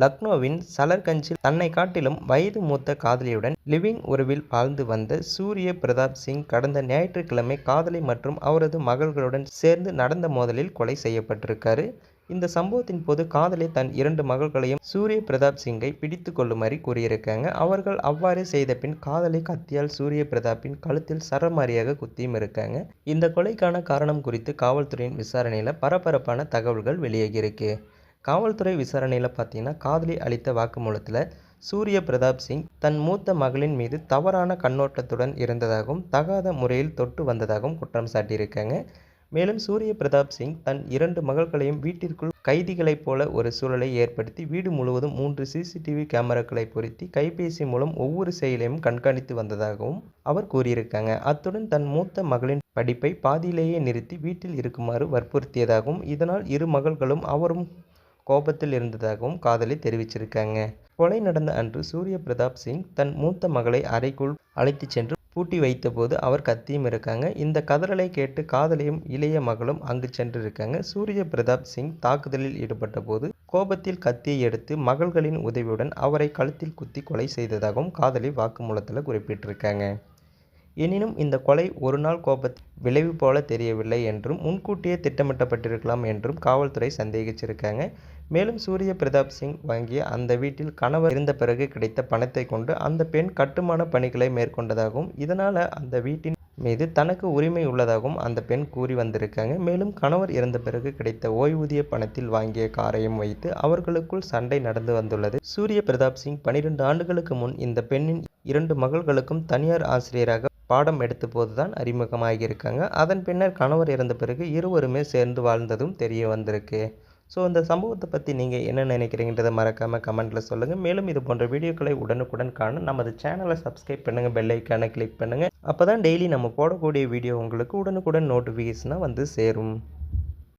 லக்னோவின் சலர்கஞ்சில் தன்னை காட்டிலும் வயது மூத்த காதலியுடன் லிவிங் உறவில் வாழ்ந்து வந்த சூரிய பிரதாப் சிங் கடந்த ஞாயிற்றுக்கிழமை காதலி மற்றும் அவரது மகள்களுடன் சேர்ந்து நடந்த மோதலில் கொலை செய்யப்பட்டிருக்காரு. இந்த சம்பவத்தின் போது காதலி தன் இரண்டு மகள்களையும் சூரிய பிரதாப் சிங்கை பிடித்து கொள்ளுமாறி கூறியிருக்காங்க. அவர்கள் அவ்வாறு செய்த பின் காதலி கத்தியால் சூரிய பிரதாப்பின் கழுத்தில் சரமாரியாக குத்தியும் இருக்காங்க. இந்த கொலைக்கான காரணம் குறித்து காவல்துறையின் விசாரணையில் பரபரப்பான தகவல்கள் வெளியாகியிருக்கு. காவல்துறை விசாரணையில் பார்த்தீங்கன்னா காதலி அளித்த வாக்குமூலத்தில் சூரிய பிரதாப் சிங் தன் மூத்த மகளின் மீது தவறான கண்ணோட்டத்துடன் இருந்ததாகவும் தகாத முறையில் தொட்டு வந்ததாகவும் குற்றம் சாட்டியிருக்காங்க. மேலும் சூரிய பிரதாப் சிங் தன் இரண்டு மகள்களையும் வீட்டிற்குள் கைதிகளைப் போல ஒரு சூழலை ஏற்படுத்தி வீடு முழுவதும் மூன்று சிசிடிவி கேமராக்களை பொருத்தி கைபேசி மூலம் ஒவ்வொரு செயலையும் கண்காணித்து வந்ததாகவும் அவர் கூறியிருக்காங்க. அத்துடன் தன் மூத்த மகளின் படிப்பை பாதியிலேயே நிறுத்தி வீட்டில் இருக்குமாறு வற்புறுத்தியதாகவும் இதனால் இரு மகள்களும் அவரும் கோபத்தில் இருந்ததாகவும் காதலி தெரிவிச்சிருக்காங்க. கொலை நடந்த அன்று சூரிய பிரதாப் சிங் தன் மூத்த மகளை அறைக்குள் அழைத்துச் சென்று பூட்டி வைத்தபோது அவர் கத்தியும் இருக்காங்க. இந்த கதறலை கேட்டு காதலியும் இளைய மகளும் அங்கு சென்றிருக்காங்க. சூரிய பிரதாப் சிங் தாக்குதலில் ஈடுபட்ட போது கோபத்தில் கத்தியை எடுத்து மகள்களின் உதவியுடன் அவரை கழுத்தில் குத்தி கொலை செய்ததாகவும் காதலி வாக்குமூலத்தில் குறிப்பிட்டிருக்காங்க. எனினும் இந்த கொலை ஒரு நாள் கோப விளைவு போல தெரியவில்லை என்றும் முன்கூட்டியே திட்டமிட்டப்பட்டிருக்கலாம் என்றும் காவல்துறை சந்தேகிச்சிருக்காங்க. மேலும் சூரிய பிரதாப் சிங் வாங்கிய அந்த வீட்டில் கணவர் இருந்த பிறகு கிடைத்த பணத்தை கொண்டு அந்த பெண் கட்டுமான பணிகளை மேற்கொண்டதாகவும் இதனால் அந்த வீட்டின் மீது தனக்கு உரிமை உள்ளதாகவும் அந்த பெண் கூறி வந்திருக்காங்க. மேலும் கணவர் இறந்த பிறகு கிடைத்த ஓய்வூதிய பணத்தில் வாங்கிய காரையும் வைத்து அவர்களுக்குள் சண்டை நடந்து வந்துள்ளது. சூரிய பிரதாப் சிங் பனிரெண்டு ஆண்டுகளுக்கு முன் இந்த பெண்ணின் இரண்டு மகள்களுக்கும் தனியார் ஆசிரியராக பாடம் எடுத்த போதுதான் அறிமுகமாகியிருக்காங்க. அதன் பின்னர் கணவர் இறந்த பிறகு இருவருமே சேர்ந்து வாழ்ந்ததும் தெரிய வந்திருக்கு. ஸோ இந்த சம்பவத்தை பற்றி நீங்கள் என்ன நினைக்கிறீங்கன்றதை மறக்காமல் கமெண்ட்டில் சொல்லுங்கள் மேலும் இது போன்ற வீடியோக்களை உடனுக்குடன் காண நமது சேனலை சப்ஸ்கிரைப் பண்ணுங்கள் பெல் ஐக்கானை கிளிக் பண்ணுங்கள் அப்போ தான் டெய்லி நம்ம போடக்கூடிய வீடியோ உங்களுக்கு உடனுக்குடன் நோட்டிஃபிகேஷனாக வந்து சேரும்.